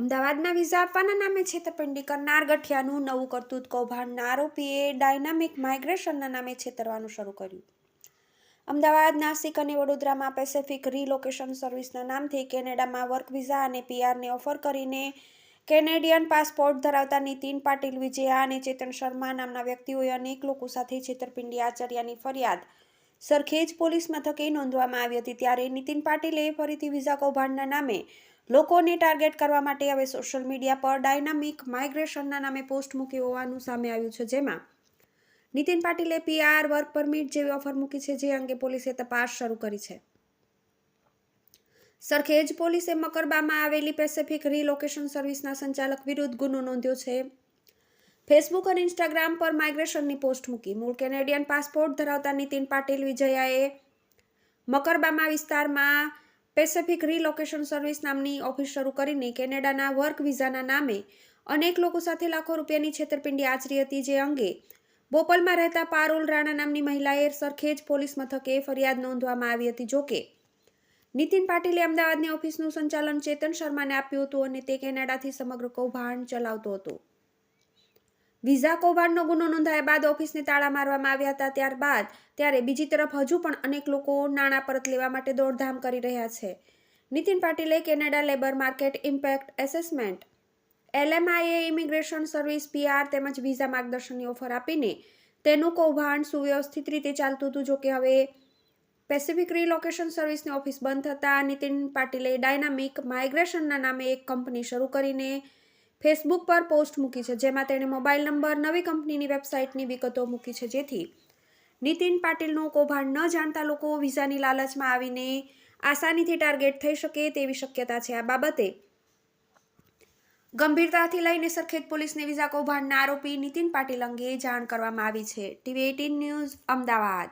અમદાવાદમાં વિઝા આપવાના નામે છેતરપિંડી કરનાર, ગઠિયાનું નવું કરતૂત કૌભાંડના આરોપીએ ડાયનામિક માઇગ્રેશનના નામે છેતરવાનું શરૂ કર્યું. અમદાવાદ, નાસિક અને વડોદરામાં પેસિફિક રીલોકેશન સર્વિસના નામથી કેનેડામાં વર્ક વિઝા અને પીઆરને ઓફર કરીને કેનેડિયન પાસપોર્ટ ધરાવતા નીતિન પાટીલ, વિજયા અને ચેતન શર્મા નામના વ્યક્તિઓએ અનેક લોકો સાથે છેતરપિંડી આચર્યાની ફરિયાદ સરખેજ પોલીસ મથકે નોંધવામાં આવી હતી. ત્યારે નીતિન પાટીલે ફરીથી વિઝા કૌભાંડના નામે લોકોને ટાર્ગેટ કરવા માટે હવે સોશિયલ મીડિયા પર ડાયનામિક માઇગ્રેશનના નામે પોસ્ટ મૂકી હોવાનું સામે આવ્યું છે, જેમાં નીતિન પાટીલે પીઆર વર્ક પરમિટ જેવી ઓફર મૂકી છે, જે અંગે પોલીસે તપાસ શરૂ કરી છે. સરખેજ પોલીસે મકરબામાં આવેલી પેસિફિક રીલોકેશન સર્વિસના સંચાલક વિરુદ્ધ ગુનો નોંધ્યો છે. ફેસબુક અને ઇન્સ્ટાગ્રામ પર માઇગ્રેશનની પોસ્ટ મૂકી. મૂળ કેનેડિયન પાસપોર્ટ ધરાવતા નીતિન પાટીલ વિજયાએ મકરબામા વિસ્તારમાં પેસિફિક રીલોકેશન સર્વિસ નામની ઓફિસ શરૂ કરીને કેનેડાના વર્ક વિઝાના નામે અનેક લોકો સાથે લાખો રૂપિયાની છેતરપિંડી આચરી હતી જે અંગે બોપલમાં રહેતા પારુલ રાણા નામની મહિલાએ સરખેજ પોલીસ મથકે ફરિયાદ નોંધવામાં આવી હતી. જોકે નીતિન પાટીલે અમદાવાદની ઓફિસનું સંચાલન ચેતન શર્માને આપ્યું હતું અને તે કેનેડાથી સમગ્ર કૌભાંડ ચલાવતો હતો. વિઝા કૌભાંડનો ગુનો નોંધાયા બાદ ઓફિસને તાળા મારવામાં આવ્યા હતા ત્યારબાદ ત્યારે બીજી તરફ હજુ પણ અનેક લોકો નાણાં પરત લેવા માટે દોડધામ કરી રહ્યા છે. નીતિન પાટીલે Canada labour market impact assessment, LMIA immigration service, PR તેમજ વિઝા માર્ગદર્શનની ઓફર આપીને તેનું કૌભાંડ સુવ્યવસ્થિત રીતે ચાલતું હતું જોકે હવે પેસિફિક રિલોકેશન સર્વિસની ઓફિસ બંધ થતાં નીતિન પાટીલે ડાયનામિક માઇગ્રેશનના નામે એક કંપની શરૂ કરીને ફેસબુક પર પોસ્ટ મૂકી છે, જેમાં તેણે મોબાઈલ નંબર, નવી કંપનીની વેબસાઇટની વિગતો મૂકી છે. જેથી નીતિન પાટીલનું કૌભાંડ ન જાણતા લોકો વિઝાની લાલચમાં આવીને આસાનીથી ટાર્ગેટ થઈ શકે તેવી શક્યતા છે. આ બાબતે ગંભીરતાથી લઈને સરખેજ પોલીસને વિઝા કૌભાંડના આરોપી નીતિન પાટીલ અંગે જાણ કરવામાં આવી છે. TV eighteen news Ahmedabad.